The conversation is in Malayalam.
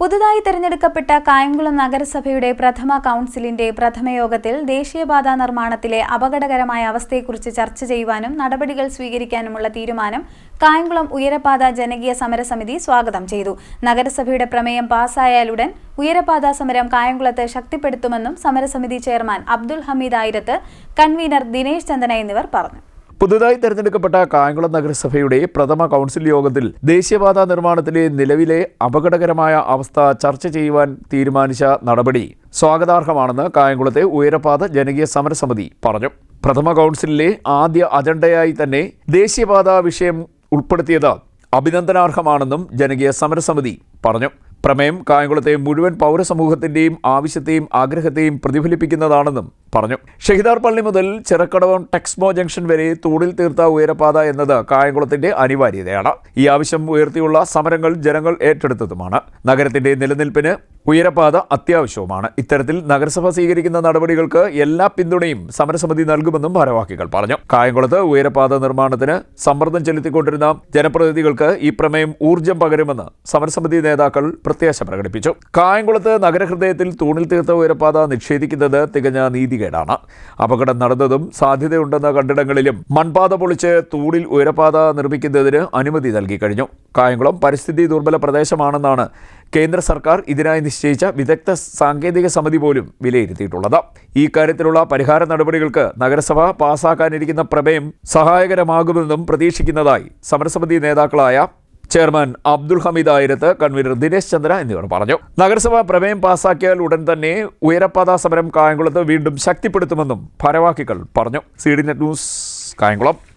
പുതുതായി തെരഞ്ഞെടുക്കപ്പെട്ട കായംകുളം നഗരസഭയുടെ പ്രഥമ കൗൺസിലിന്റെ പ്രഥമ യോഗത്തിൽ ദേശീയപാത നിർമ്മാണത്തിലെ അപകടകരമായ അവസ്ഥയെക്കുറിച്ച് ചർച്ച ചെയ്യുവാനും നടപടികൾ സ്വീകരിക്കാനുമുള്ള തീരുമാനം കായംകുളം ഉയരപാത ജനകീയ സമരസമിതി സ്വാഗതം ചെയ്തു. നഗരസഭയുടെ പ്രമേയം പാസ്സായാലുടൻ ഉയരപാത സമരം കായംകുളത്ത് ശക്തിപ്പെടുത്തുമെന്നും സമരസമിതി ചെയർമാൻ അബ്ദുൽ ഹമീദ് ആയിരത്ത് കൺവീനർ ദിനേശ് ചന്ദന എന്നിവർ പറഞ്ഞു. പുതുതായി തെരഞ്ഞെടുക്കപ്പെട്ട കായംകുളം നഗരസഭയുടെ പ്രഥമ കൗൺസിൽ യോഗത്തിൽ ദേശീയപാത നിർമ്മാണത്തിലെ നിലവിലെ അപകടകരമായ അവസ്ഥ ചർച്ച ചെയ്യുവാൻ തീരുമാനിച്ച നടപടി സ്വാഗതാർഹമാണെന്ന് കായംകുളത്തെ ഉയരപാത ജനകീയ സമരസമിതി പറഞ്ഞു. പ്രഥമ കൗൺസിലിലെ ആദ്യ അജണ്ടയായി തന്നെ ദേശീയപാത വിഷയം ഉൾപ്പെടുത്തിയത് അഭിനന്ദനാർഹമാണെന്നും ജനകീയ സമരസമിതി പറഞ്ഞു. പ്രമേയം കായംകുളത്തെ മുഴുവൻ പൗരസമൂഹത്തിന്റെയും ആവശ്യത്തെയും ആഗ്രഹത്തെയും പ്രതിഫലിപ്പിക്കുന്നതാണെന്നും പറഞ്ഞു. ഷഹിദാർ പള്ളി മുതൽ ചിറക്കടവം ടെക്സ്മോ ജംഗ്ഷൻ വരെ തൂണിൽ തീർത്ത ഉയരപാത എന്നത് കായംകുളത്തിന്റെ അനിവാര്യതയാണ്. ഈ ആവശ്യം ഉയർത്തിയുള്ള സമരങ്ങൾ ജനങ്ങൾ ഏറ്റെടുത്തതുമാണ്. നഗരത്തിന്റെ നിലനിൽപ്പിന് ഉയരപാത അത്യാവശ്യവുമാണ്. ഇത്തരത്തിൽ നഗരസഭ സ്വീകരിക്കുന്ന നടപടികൾക്ക് എല്ലാ പിന്തുണയും സമരസമിതി നൽകുമെന്നും ഭാരവാഹികൾ പറഞ്ഞു. കായംകുളത്ത് ഉയരപാത നിർമ്മാണത്തിന് സമ്മർദ്ദം ചെലുത്തിക്കൊണ്ടിരുന്ന ജനപ്രതിനിധികൾക്ക് ഈ പ്രമേയം ഊർജം പകരുമെന്ന് സമരസമിതി നേതാക്കൾ പ്രത്യാശ പ്രകടിപ്പിച്ചു. കായംകുളത്ത് നഗരഹൃദയത്തിൽ തൂണിൽ തീർത്ത ഉയരപാത നിഷേധിക്കുന്നത് തികഞ്ഞ നീതികേടാണ്. അപകടം നടന്നതും സാധ്യതയുണ്ടെന്ന കണ്ടിടങ്ങളിലും മൺപാത പൊളിച്ച് തൂണിൽ ഉയരപാത നിർമ്മിക്കുന്നതിന് അനുമതി നൽകി കഴിഞ്ഞു. കായംകുളം പരിസ്ഥിതി ദുർബല പ്രദേശമാണെന്നാണ് കേന്ദ്ര സർക്കാർ ഇതിനായി നിശ്ചയിച്ച വിദഗ്ധ സാങ്കേതിക സമിതി പോലും വിലയിരുത്തിയിട്ടുള്ളത്. ഈ കാര്യത്തിലുള്ള പരിഹാര നടപടികൾക്ക് നഗരസഭ പാസാക്കാനിരിക്കുന്ന പ്രമേയം സഹായകരമാകുമെന്നും പ്രതീക്ഷിക്കുന്നതായി സമരസമിതി നേതാക്കളായ ചെയർമാൻ അബ്ദുൾ ഹമീദ് ആയിരത്ത് കൺവീനർ ദിനേശ് ചന്ദ്ര എന്നിവർ പറഞ്ഞു. നഗരസഭ പ്രമേയം പാസാക്കിയാൽ ഉടൻ തന്നെ ഉയരപ്പാത സമരം കായംകുളത്ത് വീണ്ടും ശക്തിപ്പെടുത്തുമെന്നും ഭാരവാഹികൾ പറഞ്ഞു. C D net news Kayamkulam.